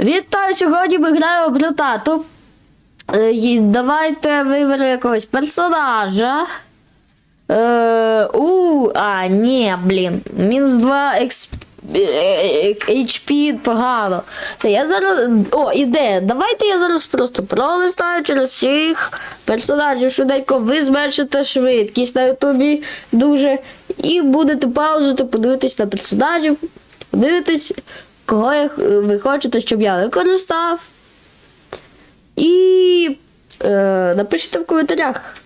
Вітаю, сьогодні ми граємо в Брутату. Е, Давайте виберемо якогось персонажа. Е, у, а, ні, блін. Мінус 2 експ... е, е, HP погано. Це я зараз. О, ідея. Давайте я зараз просто пролистаю через всіх персонажів швиденько. Ви зменшите швидкість на ютубі дуже. І будете паузити, подивитись на персонажів, подивитись, кого я, ви хочете, щоб я використав. І е, напишіть в коментарях.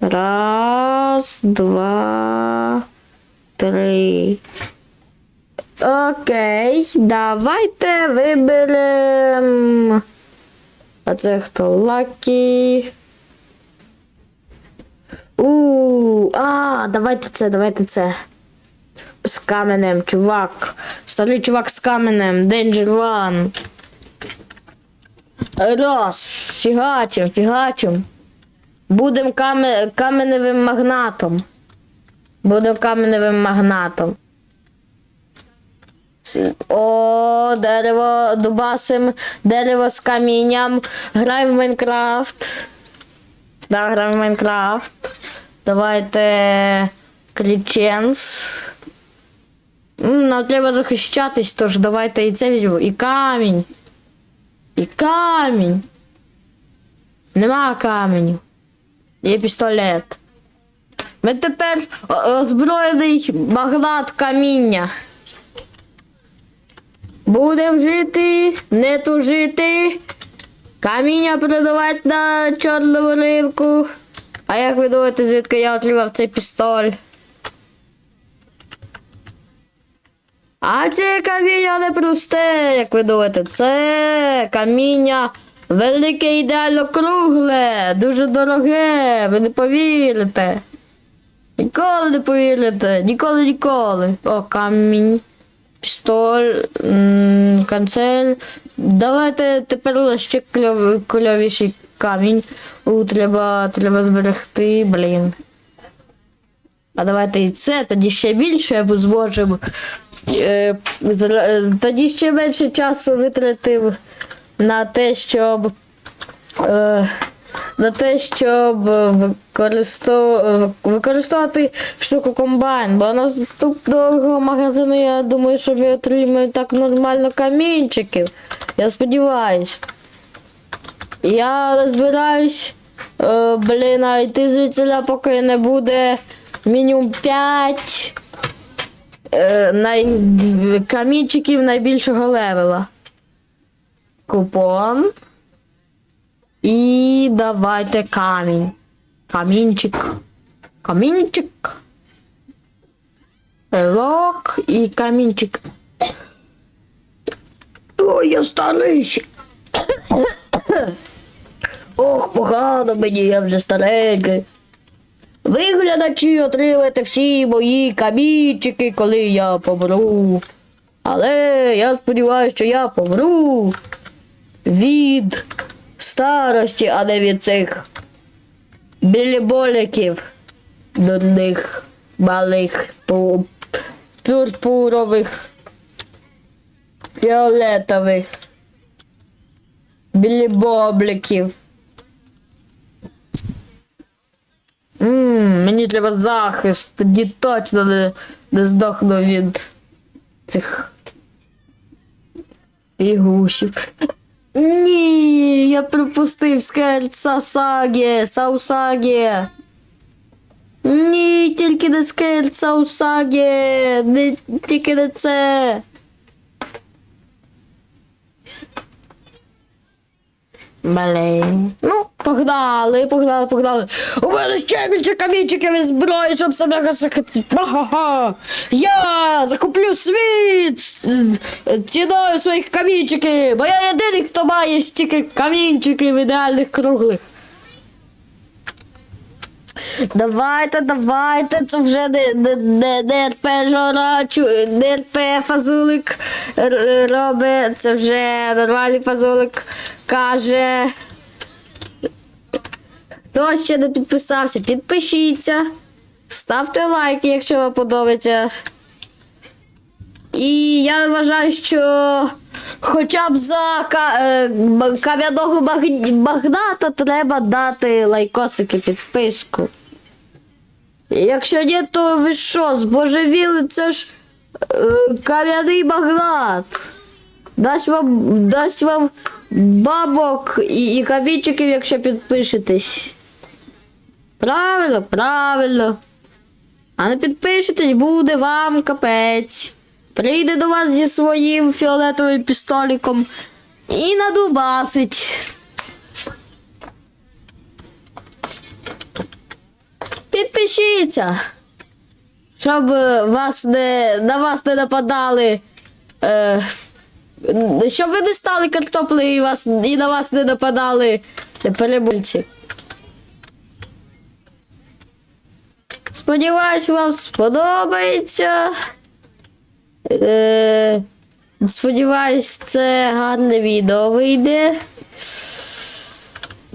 Раз, два, три. Окей, давайте виберемо. А це хто? Лакі. У, а, давайте це, давайте це. З каменем, чувак. Старий чувак з каменем. Danger One. Раз, фігачим, фігачим. Будем каме... каменевим магнатом. Будем каменевим магнатом. О, дерево дубасим, дерево з камінням. Граємо в Майнкрафт. Да, граємо в Майнкрафт. Давайте Кріченс. М, Нам треба захищатись, тож давайте і це візьму. І камінь. І камінь. Нема каменю. Є пістолет. Ми тепер озброєний магнат каміння. Будем жити, не тужити. Каміння продавати на чорному ринку. А як ви думаєте, звідки я отримав цей пістоль? А це каміння не просте, як ви думаєте, це каміння велике ідеально кругле, дуже дороге, ви не повірите. Ніколи не повірите, ніколи, ніколи. О, камінь, пістоль, канцель. Давайте тепер ще кльов, кльовіший камінь. У, треба, треба зберегти, блін. А давайте і це, тоді ще більше ми зможемо. Е, е, тоді ще менше часу витратив на те, щоб. Е, на те, щоб використов... використовувати штуку комбайн, бо наступного магазину я думаю, що ми отримаємо так нормально камінчиків. Я сподіваюсь. Я збираюсь, блін, а йти звідси, поки не буде мінімум 5 е, най... камінчиків найбільшого левела. Купон. І давайте камінь. Камінчик. Камінчик. Лок і камінчик. Ой, я старий. Ох, погано мені, я вже старенький. Ви, глядачі, отримаєте всі мої камінчики, коли я помру. Але я сподіваюся, що я помру від старості, а не від цих біліболіків дурних малих пу- пурпурових фіолетових білібобліків. Ммм, мені треба захист, тоді точно не, не здохну від цих фігусів. Ні, я пропустив скельт Сасагі, Саусагі. Ні, тільки не скельт Саусагі, не, тільки не це. Блін. Ну, погнали, погнали, погнали. У мене ще більше камінчиків і зброї, щоб себе захистити. Ха-ха-ха. Я захоплю світ ціною своїх камінчиків, бо я єдиний, хто має стільки камінчиків ідеальних круглих. Давайте, давайте, це вже не, не, не, не РП Жорачу, не РП фазулик робить, це вже нормальний фазулик каже. Хто ще не підписався, підпишіться, ставте лайки, якщо вам подобається. І я вважаю, що хоча б за е, кам'яного магната треба дати лайкосики підписку. Якщо ні, то ви що, збожевіли, це ж е, кам'яний магнат. Дасть вам, дасть вам бабок і, і камінчиків, якщо підпишетесь. Правильно, правильно. А не підпишетесь, буде вам капець. Прийде до вас зі своїм фіолетовим пістоліком і надубасить. Підпишіться, щоб вас не, на вас не нападали. Е, щоб ви не стали картоплею і, вас, і на вас не нападали перебульці. Сподіваюсь, вам сподобається. Е, сподіваюсь, це гарне відео вийде.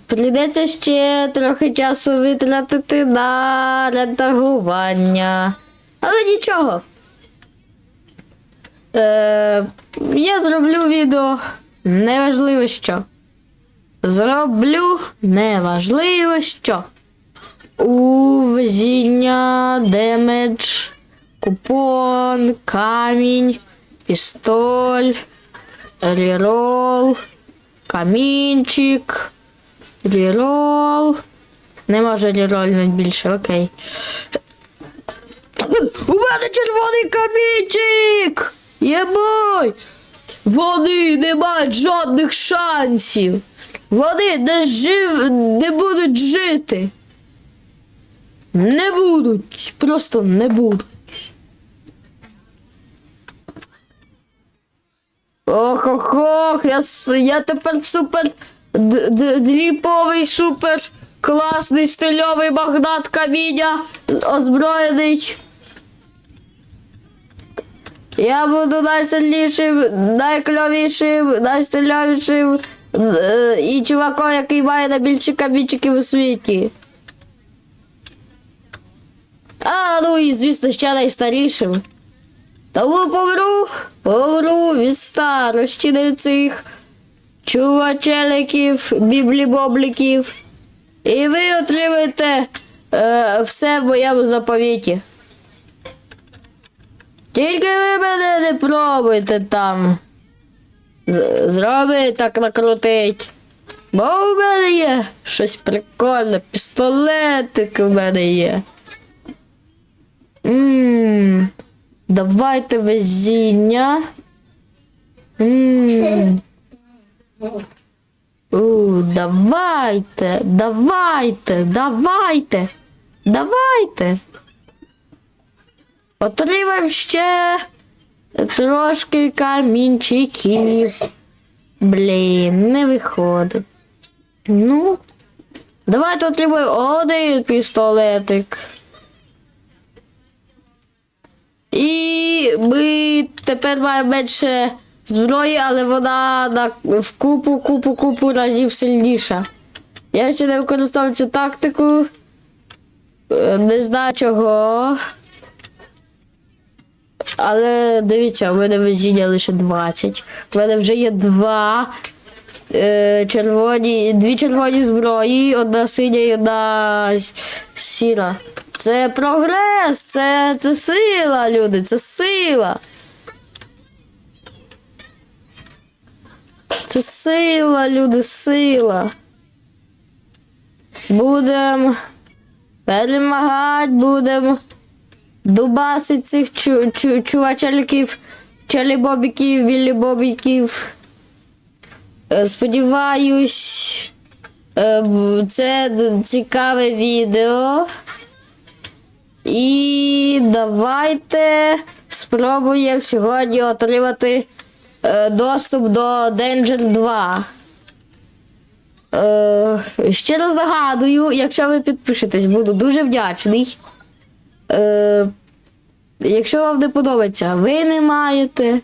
Прийдеться ще трохи часу витратити на редагування. Але нічого. Е, я зроблю відео. Неважливо що. Зроблю неважливо що. У везіння, демедж, купон, камінь, пістоль, рерол, камінчик, рерол. Не може рерольнути більше, окей. У мене червоний камінчик! Єбой! Вони не мають жодних шансів. Вони не, жив... не будуть жити. Не будуть. Просто не будуть. Ох, ох, ох, я, я тепер супер дріповий, супер класний стильовий магнат каміння озброєний. Я буду найсильнішим, найкльовішим, найстильовішим е, і чуваком, який має найбільше камінчиків у світі. А, ну і звісно, ще найстарішим. Тому помру, помру від старості до цих чувачеликів, біблі-бобліків. І ви отримаєте е, все в моєму заповіті. Тільки ви мене не пробуйте там. Зробити так накрутить. Бо у мене є щось прикольне, пістолетик у мене є. Ммм. Давайте везіння. Ммм. У, давайте, давайте, давайте, давайте. Отримаємо ще трошки камінчиків. Блін, не виходить. Ну, давайте отримаємо один пістолетик. І ми тепер маємо менше зброї, але вона на, в купу, купу, купу разів сильніша. Я ще не використовую цю тактику. Е, Не знаю чого. Але дивіться, у мене везіння лише 20. У мене вже є два е, червоні, дві червоні зброї, одна синя і одна сіра. Це прогрес, це, це сила, люди, це сила. Це сила, люди, сила. Будем перемагати, будем дубасить цих чу, чу, чувачельків, челібобіків, білібобіків. Е, Сподіваюсь, е, це цікаве відео. І давайте спробуємо сьогодні отримати доступ до Danger 2. Е, ще раз нагадую, якщо ви підпишетесь, буду дуже вдячний. Е, якщо вам не подобається, ви не маєте.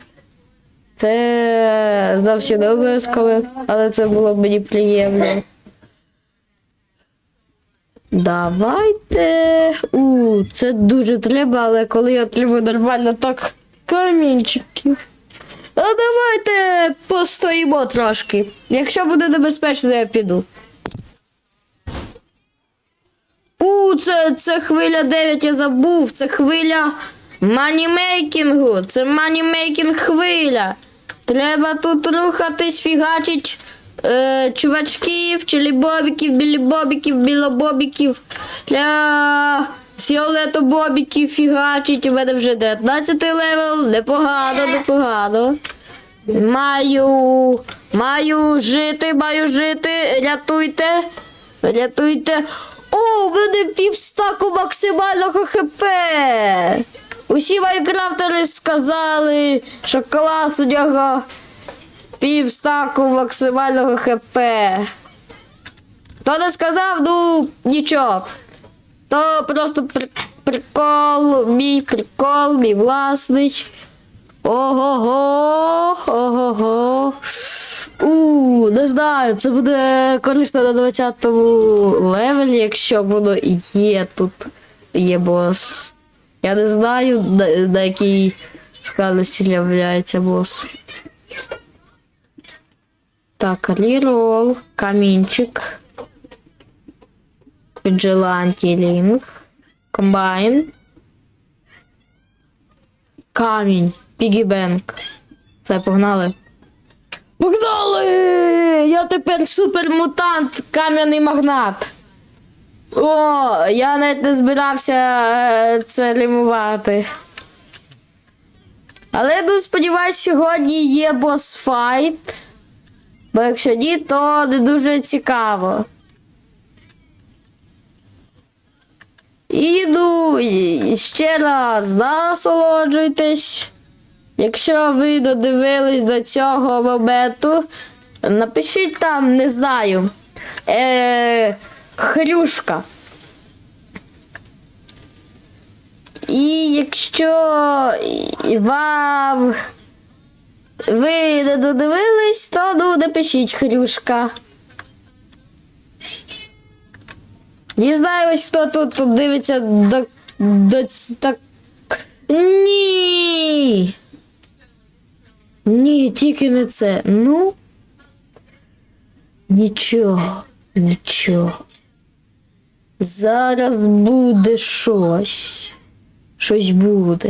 Це зовсім не обов'язково, але це було б мені приємно. Давайте. У, це дуже треба, але коли я отримую нормально так камінчиків. А давайте постоїмо трошки. Якщо буде небезпечно, я піду. У, це, це хвиля 9, я забув. Це хвиля манімейкінгу. Це манімейкінг хвиля. Треба тут рухатись, фігачить е, чувачків, чилібобіків, білібобіків, білобобіків. Для фіолетобобіків фігачить. У мене вже 19 левел. Непогано, непогано. Маю. Маю жити, маю жити. Рятуйте. Рятуйте. О, у мене півстаку максимального хп. Усі майнкрафтери сказали, що клас у нього півстаку максимального хп. Хто не сказав, ну нічого. То просто при- прикол, мій прикол, мій власний. Ого-го, ого-го. У, не знаю, це буде корисно на 20-му левелі, якщо воно є тут. Є бос. Я не знаю, на, на якій складності з'являється бос. Так, рерол, камінчик. Vigilante лінк. Комбайн. Камінь. Пігібенк. Все, погнали. Погнали! Я тепер супермутант, кам'яний магнат. О, я навіть не збирався е, це лімувати. Але ну, сподіваюсь, сьогодні є босфайт. Бо якщо ні, то не дуже цікаво. Іду ще раз насолоджуйтесь. Якщо ви додивились до цього моменту, напишіть там, не знаю. Е, хрюшка. І якщо вам ви не додивились, то ну напишіть хрюшка. Не знаю, ось хто тут дивиться до, до так. Ні. Ні, тільки не це. Ну. Нічого, нічого. Зараз буде щось. Щось буде.